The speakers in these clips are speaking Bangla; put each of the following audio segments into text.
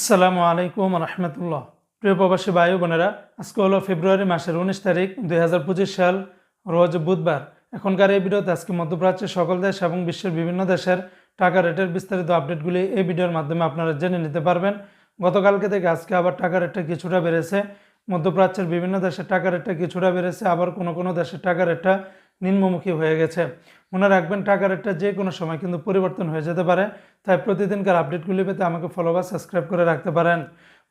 আসসালামু আলাইকুম রহমতুল্লাহ। প্রিয় প্রবাসী ভাই বোনেরা, আজকে হলো ফেব্রুয়ারি মাসের উনিশ তারিখ দুই হাজার পঁচিশ সাল, রোজ বুধবার। এখনকার এই ভিডিওতে আজকে মধ্যপ্রাচ্যের সকল দেশ এবং বিশ্বের বিভিন্ন দেশের টাকা রেটের বিস্তারিত আপডেটগুলি এই ভিডিওর মাধ্যমে আপনারা জেনে নিতে পারবেন। গতকালকে থেকে আজকে আবার টাকা রেটটা কিছুটা বেড়েছে। মধ্যপ্রাচ্যের বিভিন্ন দেশের টাকা রেটটা কিছুটা বেড়েছে, আবার কোনো কোনো দেশের টাকা রেটটা নিম্নমুখী হয়ে গেছে। মনে রাখবেন, টাকা রেটটা যে কোনো সময় কিন্তু পরিবর্তন হয়ে যেতে পারে। তাই প্রতিদিনকার আপডেটগুলি পেতে আমাকে ফলো বা সাবস্ক্রাইব করে রাখতে পারেন।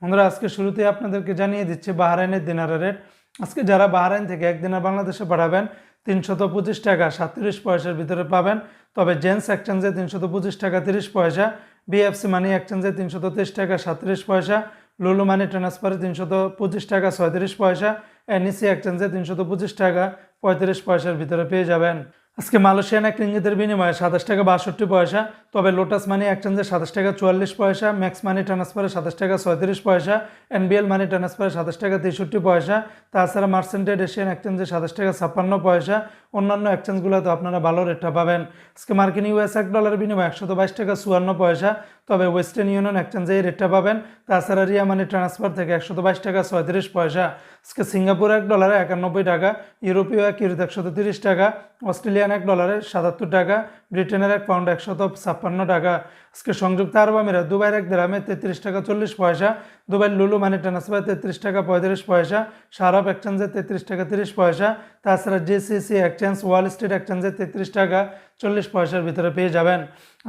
বন্ধুরা, আজকে শুরুতেই আপনাদেরকে জানিয়ে দিচ্ছি বাহারাইনের দিনারের রেট আজকে যারা বাহারাইন থেকে এক দিনার বাংলাদেশে পাঠাবেন, তিনশত পঁচিশ টাকা সাতত্রিশ পয়সার ভিতরে পাবেন। তবে জেন্টস এক্সচেঞ্জে তিনশত পঁচিশ টাকা তিরিশ পয়সা, বিএফসি মানি এক্সচেঞ্জে তিনশত তেইশ টাকা সাতত্রিশ পয়সা, লুলু মানি ট্রান্সফারে তিনশত পঁচিশ টাকা ছয়ত্রিশ পয়সা, এনইসি এক্সচেঞ্জে তিনশত পঁচিশ টাকা পঁয়ত্রিশ পয়সার ভিতরে পেয়ে যাবেন। আজকে মালয়েশিয়ান এক রিঙ্গিতের বিনিময়ে সাতাশ টাকা বাষট্টি পয়সা, তবে লোটাস মানি এক্সচেঞ্জে সাতাশ টাকা চুয়াল্লিশ পয়সা, ম্যাক্স মানি ট্রান্সফারে সাতাশ টাকা ছয়ত্রিশ পয়সা, এনবিএল মানি ট্রান্সফারে সাতাশ টাকা তেষট্টি পয়সা, তাছাড়া মার্সেন্টেড এশিয়ান এক্সচেঞ্জে সাতাশ টাকা ছাপ্পান্ন পয়সা, অন্যান্য এক্সচেঞ্জগুলোতে আপনারা ভালো রেটটা পাবেন। আজকে মার্কিন ইউএস এক ডলারের বিনিময়ে একশত বাইশ টাকা চুয়ান্ন পয়সা তবে ওয়েস্টার্ন ইউনিয়ন এক্সচেঞ্জে এই রেটটা পাবেন তাছাড়া রিয়া মানি ট্রান্সফার থেকে একশত বাইশ টাকা ছয়ত্রিশ পয়সা। আজকে সিঙ্গাপুর এক ডলারে একানব্বই টাকা, ইউরোপীয় এক ইউরোতে একশত তিরিশ টাকা, অস্ট্রেলিয়ান এক ডলারে সাতাত্তর টাকা ব্রিটেনের এক পাউন্ড একশত ছাপ্পান্ন টাকা। আজকে সংযুক্ত আরব আমিরাত, দুবাইয়ের এক দেরামে তেত্রিশ টাকা চল্লিশ পয়সা দুবাই লুলু মানি ট্রান্সফার তেত্রিশ টাকা পঁয়ত্রিশ পয়সা সারাপ এক্সচেঞ্জে তেত্রিশ টাকা তিরিশ পয়সা, তাছাড়া জিসিসি এক্সচেঞ্জ ওয়াল স্ট্রিট এক্সচেঞ্জে তেত্রিশ টাকা চল্লিশ পয়সার ভিতরে পেয়ে যাবেন।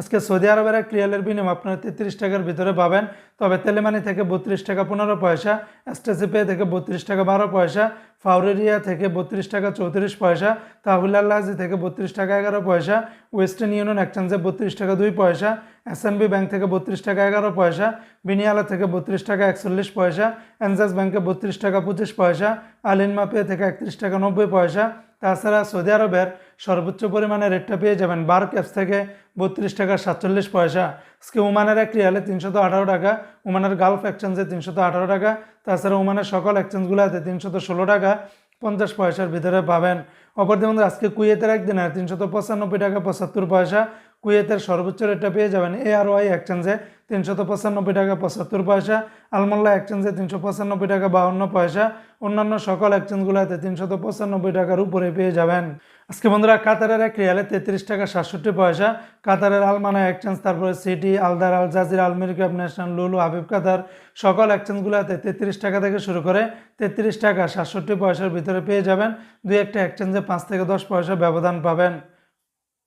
আজকে সৌদি আরবের এক রিয়ালের বিনিময় আপনারা তেত্রিশ টাকার ভিতরে পাবেন। তবে তেলেমানি থেকে বত্রিশ টাকা পনেরো পয়সা এসটিসি পে থেকে বত্রিশ টাকা বারো পয়সা ফাউরেরিয়া থেকে বত্রিশ টাকা চৌত্রিশ পয়সা তাহুল আল্লাহাজি থেকে বত্রিশ টাকা এগারো পয়সা, ওয়েস্টার্ন ইউনিয়ন এক্সচেঞ্জে বত্রিশ টাকা দুই পয়সা এসএনবি ব্যাংক থেকে বত্রিশ টাকা এগারো পয়সা, বিনিয়ালা থেকে বত্রিশ টাকা একচল্লিশ পয়সা, এনজাস ব্যাংকে বত্রিশ টাকা পঁচিশ পয়সা আলিন মাপিয়া থেকে একত্রিশ টাকা নব্বই পয়সা তাছাড়া সৌদি আরবের সর্বোচ্চ পরিমাণে রেটটা পেয়ে যাবেন বারো ক্যাপস থেকে বত্রিশ টাকা সাতচল্লিশ পয়সা। আজকে ওমানের এক রিয়ালে তিনশত আঠারো টাকা, ওমানের গালফ এক্সচেঞ্জে তিনশত আঠারো টাকা, তাছাড়া ওমানের সকল এক্সচেঞ্জগুলোতে তিনশত ষোলো টাকা, পঞ্চাশ পয়সার ভিতরে পাবেন। অপরদিকে আজকে কুয়েতের একদিনে তিনশত পঁচানব্বই টাকা পঁচাত্তর পয়সা কুয়েতের সর্বোচ্চ রেটটা পেয়ে যাবেন এ আর ওয়াই এক্সচেঞ্জে তিনশত পঁচানব্বই টাকা পঁচাত্তর পয়সা আলমোল্লা এক্সচেঞ্জে তিনশো পঁচানব্বই টাকা বাউন্ন পয়সা, অন্যান্য সকল এক্সচেঞ্জগুলোতে তিনশত পঁচানব্বই টাকার উপরে পেয়ে যাবেন। আজকে বন্ধুরা কাতারের এক রিয়ালে তেত্রিশ টাকা সাতষট্টি পয়সা, কাতারের আলমানা এক্সচেঞ্জ তারপরে City Aldar Al Jazeera Al Mirqab National Lulu Habib Qatar সকল এক্সচেঞ্জগুলোতে তেত্রিশ টাকা থেকে শুরু করে তেত্রিশ টাকা সাতষট্টি পয়সার ভিতরে পেয়ে যাবেন। দুই একটা এক্সচেঞ্জে পাঁচ থেকে দশ পয়সা ব্যবধান পাবেন।